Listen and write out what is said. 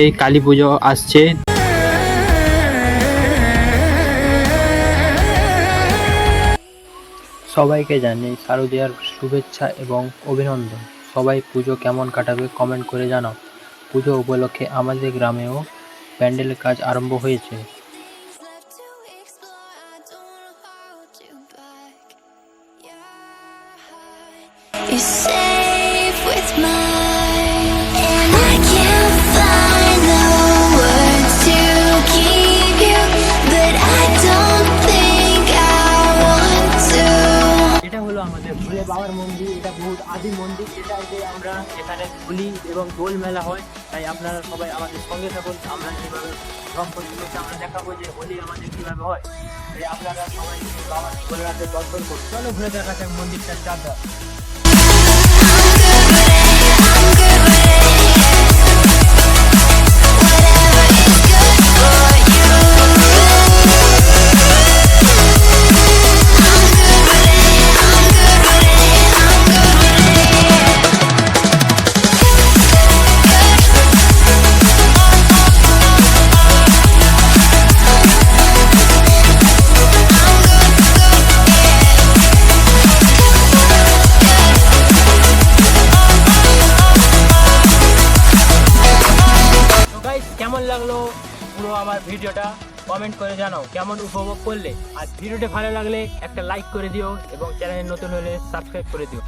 এই কালী পুজো আসছে। সবাইকে জানাই শারদীয়ার শুভেচ্ছা এবং অভিনন্দন। সবাই পুজো কেমন কাটাবে কমেন্ট করে জানাও। পুজো উপলক্ষে আমাদের গ্রামেও প্যান্ডেলের কাজ আরম্ভ হয়েছে. You're safe with mine, ভোলে বাবার মন্দির, এটা বহুত আদি মন্দির এটা যে আমরা এখানে হোলি এবং দোল মেলা হয়, তাই আপনারা সবাই আমাদের সঙ্গে থাকুন, আমরা যেভাবে সম্পর্কে আমরা দেখাবো যে হোলি আমাদের কীভাবে হয়। তাই আপনারা সবাই বাবার ভোলেনাথের দর্শন করুন। চলো ঘুরে দেখা যাক মন্দিরটার চাঁদা পুরো আমার ভিডিওটা কমেন্ট করে জানাও কেমন উপভোগ করলে। আর ভিডিওটা ভালো লাগলে একটা লাইক করে দিও এবং চ্যানেল নতুন হলে সাবস্ক্রাইব করে দিও।